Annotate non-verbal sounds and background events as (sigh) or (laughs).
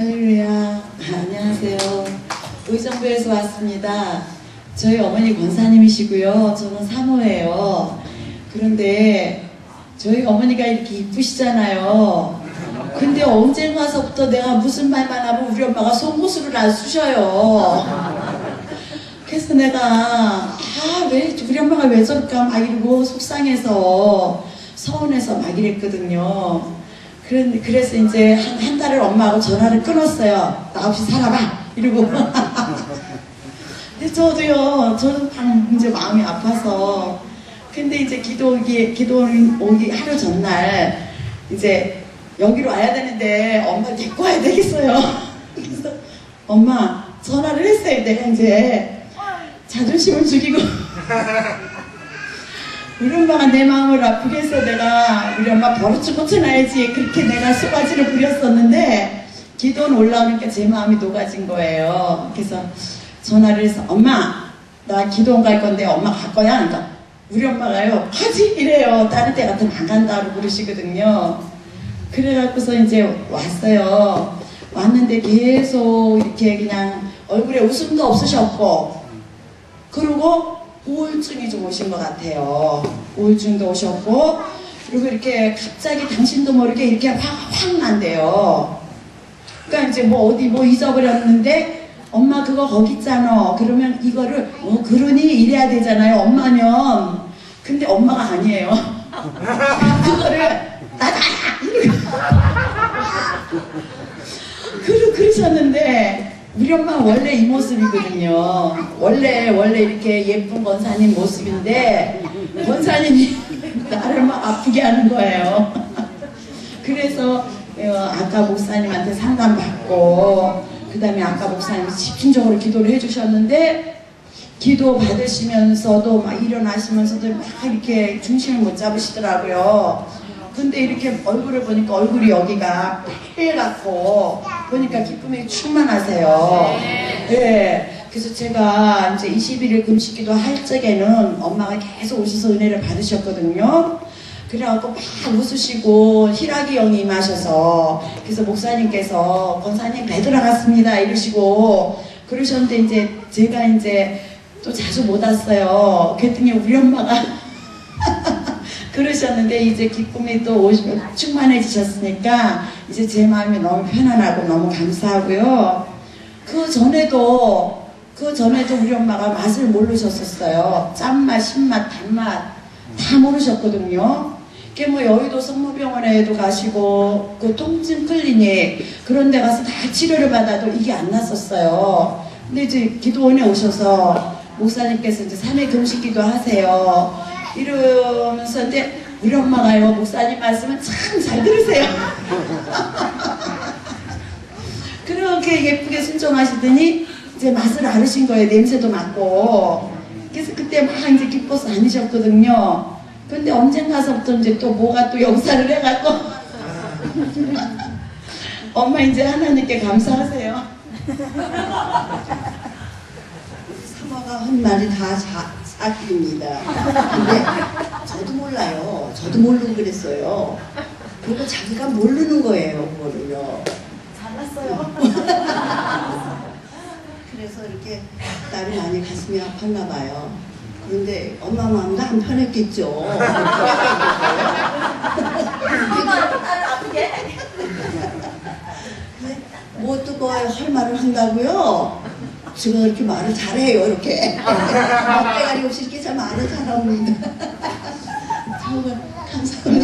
할렐루야. 안녕하세요. 의정부에서 왔습니다. 저희 어머니 권사님이시고요. 저는 사모예요. 그런데 저희 어머니가 이렇게 이쁘시잖아요. 근데 언젠가서부터 내가 무슨 말만 하면 우리 엄마가 속옷으로 날 쑤셔요. 그래서 내가 아 왜 우리 엄마가 왜 저럴까 막 이러고 속상해서 서운해서 막 이랬거든요. 그런, 그래서 이제 한, 한 달을 엄마하고 전화를 끊었어요. 나 없이 살아봐 이러고. (laughs) 근데 저도요, 저도 방 이제 마음이 아파서. 근데 이제 기도 오기, 기도 오기 하루 전날 이제 여기로 와야 되는데 엄마 데리고 와야 되겠어요. (laughs) 그래서 엄마 전화를 했어요. 내가 이제 자존심을 죽이고 (laughs) 우리 엄마가 내 마음을 아프게 해서 내가 엄마 버릇좀 고쳐놔야지 그렇게 내가 수바지를 부렸었는데 기도는 올라오니까 제 마음이 녹아진 거예요. 그래서 전화를 해서 엄마 나 기도원 갈 건데 엄마 갈 거야? 그러니까 우리 엄마가요 하지 이래요. 다른 때 같으면 안 간다고 그러시거든요. 그래갖고서 이제 왔어요. 왔는데 계속 이렇게 그냥 얼굴에 웃음도 없으셨고 그리고 우울증이 좀 오신 것 같아요. 우울증도 오셨고 그리고 이렇게 갑자기 당신도 모르게 이렇게 확, 확 난대요. 그러니까 이제 뭐 어디 뭐 잊어버렸는데 엄마 그거 거기 있잖아. 그러면 이거를 어 그러니 이래야 되잖아요. 엄마면. 근데 엄마가 아니에요. (laughs) 그거를 나다 (laughs) 그러, 그러셨는데 우리 엄마 원래 이 모습이거든요. 원래 원래 이렇게 예쁜 권사님 모습인데 권사님이 나를 막 아프게 하는 거예요. (laughs) 그래서 어, 아까 목사님한테 상담 받고 그 다음에 아까 목사님이 집중적으로 기도를 해주셨는데 기도 받으시면서도 막 일어나시면서도 막 이렇게 중심을 못 잡으시더라고요. 근데 이렇게 얼굴을 보니까 얼굴이 여기가 빨갛고 보니까 기쁨이 충만하세요. 네. 그래서 제가 이제 21일 금식기도 할 적에는 엄마가 계속 오셔서 은혜를 받으셨거든요. 그래갖고 막 웃으시고 희락이 형이 임하셔서 그래서 목사님께서 권사님 배 들어갔습니다 이러시고 그러셨는데 이제 제가 이제 또 자주 못 왔어요. 그랬더니 우리 엄마가 (laughs) 그러셨는데 이제 기쁨이 또 오시면 충만해지셨으니까 이제 제 마음이 너무 편안하고 너무 감사하고요. 그 전에도 그 전에도 우리 엄마가 맛을 모르셨었어요. 짠맛, 신맛, 단맛 다 모르셨거든요. 그게 뭐 여의도 성모병원에도 가시고 그 통증 클리닉 그런 데 가서 다 치료를 받아도 이게 안 났었어요. 근데 이제 기도원에 오셔서 목사님께서 이제 3회 금식 기도 하세요. 이러면서 근데 우리 엄마가요 목사님 말씀은 참 잘 들으세요. (laughs) 그렇게 예쁘게 순종하시더니 이제 맛을 알으신 거예요. 냄새도 맡고. 그래서 그때 막 이제 기뻐서 다니셨거든요. 근데 언젠가서부터 이제 또 뭐가 또 역사를 해갖고 (laughs) 엄마 이제 하나님께 감사하세요. (laughs) 사마가 한 말이 다 자, 사실입니다. 근데 저도 몰라요. 저도 모르고 그랬어요. 그리고 자기가 모르는 거예요, 그거를요. 잘났어요. (laughs) 그래서 이렇게 딸이 많이 가슴이 아팠나 봐요. 그런데 엄마 마음도 안 편했겠죠. 엄마 딸 아프게. 뭐또그할 말을 한다고요? 제가 이렇게 말을 잘해요, 이렇게. 어깨가리 없이 이렇게 잘 말을 잘합니다. 정말 감사합니다.